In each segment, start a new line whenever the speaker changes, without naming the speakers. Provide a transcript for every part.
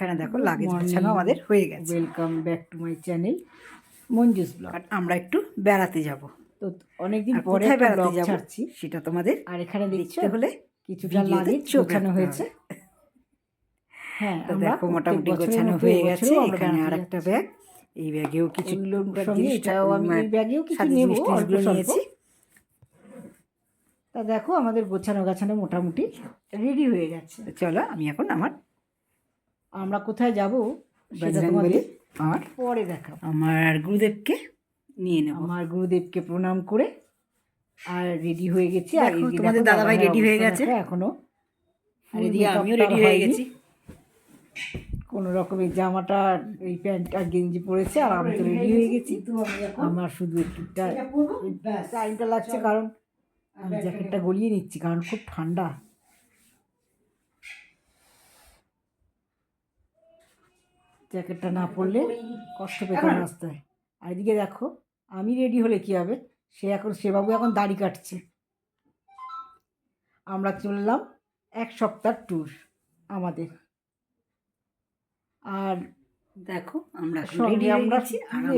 এখানে দেখো লাগেজ গোছানো আমাদের হয়ে গেছে।
Welcome back to my channel Manju's blog
আর আমরা একটু বেড়াতে যাব।
তো অনেকদিন পরে
বেড়াতে যাব সেটা তোমাদের
আর এখানে দেখছ?
দেখতে হলে
কিছুটা
ভিডিওতে
লাগেজ গোছানো হয়েছে। হ্যাঁ
দেখো মোটামুটি গোছানো হয়ে গেছে। এখানে আর একটা ব্যাগ এই ব্যাগেও কিছু
আমি এই ব্যাগেও অল্প
নিয়েছি।
তা দেখো আমাদের গোছানো গাছানো মোটামুটি রেডি হয়ে গেছে।
চলো আমি এখন আমার
আমরা কোথায় যাব সেটা তোমাদের
আর
পরে দেখাবো।
আমার গুরুদেবকে নিয়ে নেব।
আমার গুরুদেবকে প্রণাম করে আর রেডি হয়ে গেছি। আর
দেখো, তোমাদের
দেখো
দাদাভাই ready হয়ে গেছে।
দেখো এখনও
আর এদিকে আমিও রেডি হয়ে গেছি।
কোনো রকমের জামাটা এই প্যান্ট আর গেঞ্জি পরেছে আর আমি তো রেডি হয়ে গেছি আমার শুধু একটু টাইমটা লাগছে কারণ আমি জ্যাকেটটা গলিয়ে নিচ্ছি কারণ খুব ঠান্ডা। জ্যাকেটটা না পরলে কষ্ট পেতাম রাস্তায়। আর এদিকে দেখো আমি রেডি হলে কি হবে? সে এখন সেবাবু এখন দাড়ি কাটছে। আমরা চললাম এক সপ্তাহ ট্যুর আমাদের। আর
দেখো আমরা
সঙ্গে আমরা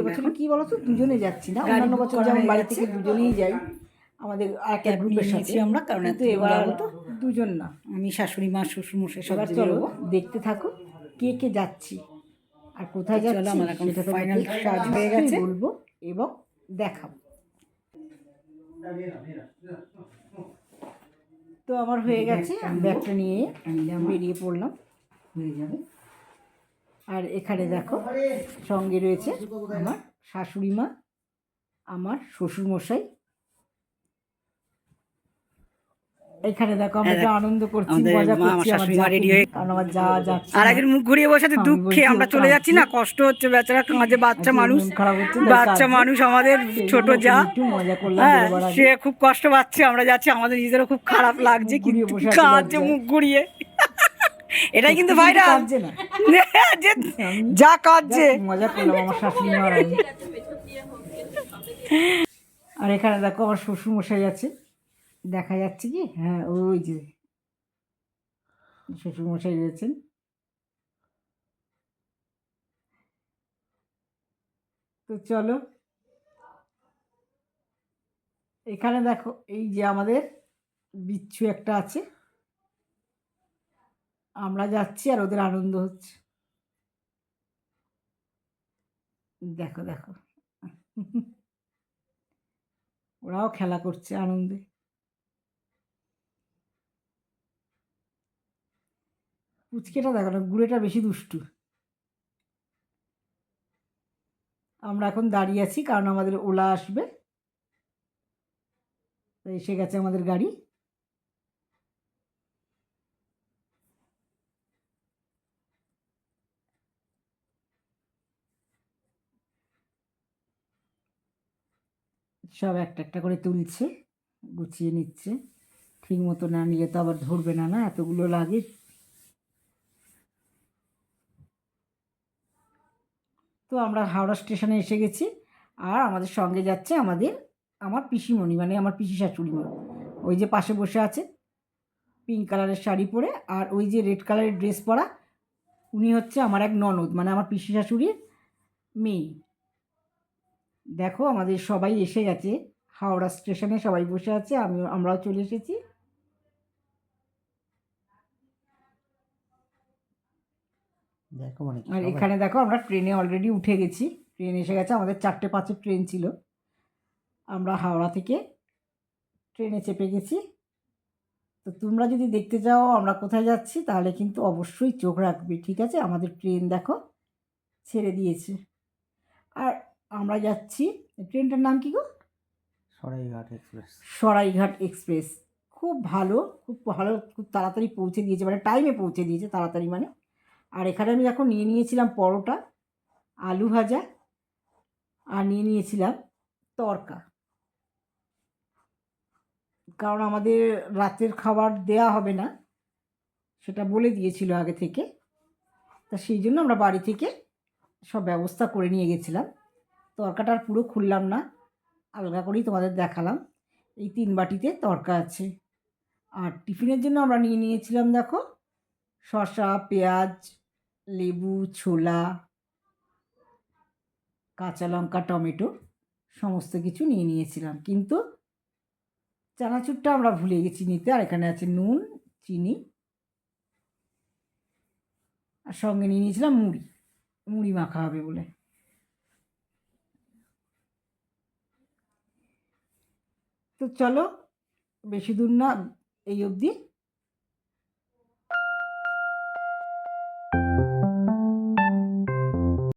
এবছর কি বলতো? দুজনে যাচ্ছি না? অন্যান্য বছর যেমন বাড়ি থেকে দুজনেই যাই আমাদের আর একটা
Cab
গ্রুপের সাথে।
আমরা, কারণ এতজন
এবার
তো।
দুজন না।
আমি শাশুড়ি মা শ্বশুর মশাই সব চলো
দেখতে থাকো কে কে যাচ্ছি। আর কোথায় যাচ্ছি
আমার এখন
তোমাদের
কাজ হয়ে গেছে।
বলব এবং দেখাবো। তো আমার হয়ে গেছে ব্যাগটা নিয়ে বেরিয়ে পড়লাম।
হয়ে যাবে।
আর এখানে দেখো সঙ্গে রয়েছে আমার শাশুড়ি মা আমার শ্বশুর মশাই এখানে দেখো আমরা
হ্যাঁ,
আনন্দ করছি মজা করছি আমার
হয়ে-
কারণ আমার যা যাচ্ছে
আর
না।
আগের মুখ ঘুরিয়ে বসাতে দুঃখে আমরা চলে যাচ্ছি না কষ্ট হচ্ছে বেচারা কাঁদে বাচ্চা মানুষ
মন
বাচ্চা। মানুষ আমাদের ছোট যা। হ্যাঁ। সে খুব কষ্ট পাচ্ছে আমরা যাচ্ছি আমাদের নিজেদেরও খুব খারাপ লাগছে কিন্তু
লজ্জায়।
মুখ ঘুরিয়ে। এটাই কিন্তু ভাইরাল
না।
যে কাঁদছে।
মজা করলাম আমার শাশুড়ি আর আর এখানে দেখো আমার শ্বশুর মশাই আছে। দেখা যাচ্ছে কি? হ্যাঁ ওই যে শ্বশুর মশাই রয়েছেন। তো চলো, এখানে দেখো, এই যে আমাদের বিচ্ছু একটা আছে। আমরা যাচ্ছি আর ওদের আনন্দ হচ্ছে। দেখো দেখো। ওরাও খেলা করছে আনন্দে। পুচকেটা দেখো না, গুড়েটা বেশি দুষ্টু। আমরা এখন দাঁড়িয়ে আছি, কারণ আমাদের ওলা আসবে। তো এসে গেছে আমাদের গাড়ি। সব একটা একটা করে তুলছে, গুছিয়ে নিচ্ছে। ঠিক মতো না নিলে তো আবার ধরবে না না? এতগুলো লাগে তো আমরা হাওড়া স্টেশনে এসে গেছি। আর আমাদের সঙ্গে যাচ্ছে আমাদের, আমার পিসিমণি মানে আমার পিসি শাশুড়ি মা ওই যে পাশে বসে আছে পিঙ্ক কালারের শাড়ি পরে, আর ওই যে রেড কালারের ড্রেস পরা, উনি হচ্ছে আমার এক ননদ মানে আমার পিসি শাশুড়ির মেয়ে। দেখো আমাদের সবাই এসে গেছে, হাওড়া স্টেশনে সবাই বসে আছে আমি আমরাও চলে এসেছি।
দেখো মানে
আর এখানে দেখো আমরা ট্রেনে অলরেডি উঠে গেছি। ট্রেন এসে গেছে আমাদের চারটে পাঁচের ট্রেন ছিল। আমরা হাওড়া থেকে ট্রেনে চেপে গেছি। তো তোমরা যদি দেখতে চাও আমরা কোথায় যাচ্ছি তাহলে কিন্তু অবশ্যই চোখ রাখবে ঠিক আছে? আমাদের ট্রেন দেখো ছেড়ে দিয়েছে। আর আমরা যাচ্ছি ট্রেনটার নাম কি গো?
সরাইঘাট এক্সপ্রেস।
সরাইঘাট এক্সপ্রেস। খুব ভালো খুব ভালো খুব তাড়াতাড়ি পৌঁছে দিয়েছে মানে টাইমে পৌঁছে দিয়েছে তাড়াতাড়ি মানে। আর এখানে আমি এখন নিয়ে নিয়েছিলাম পরোটা, আলু ভাজা আর নিয়ে নিয়েছিলাম তরকা। কারণ আমাদের রাতের খাবার দেয়া হবে না, সেটা বলে দিয়েছিল আগে থেকে। তা সেই জন্য আমরা বাড়ি থেকে সব ব্যবস্থা করে নিয়ে গেছিলাম। তরকাটা আর পুরো খুললাম না, আলগা করেই তোমাদের দেখালাম। এই তিন বাটিতে তরকা আছে। আর টিফিনের জন্য আমরা নিয়ে নিয়েছিলাম দেখো, শসা, পেঁয়াজ লেবু, ছোলা, কাঁচা লঙ্কা, টমেটো সমস্ত কিছু নিয়ে নিয়েছিলাম। কিন্তু চানাচুরটা আমরা ভুলে গেছি নিতে। আর এখানে আছে নুন, চিনি আর সঙ্গে নিয়ে নিয়েছিলাম মুড়ি। মুড়ি মাখা হবে বলে। তো চলো, বেশি দূর না, এই অবধি।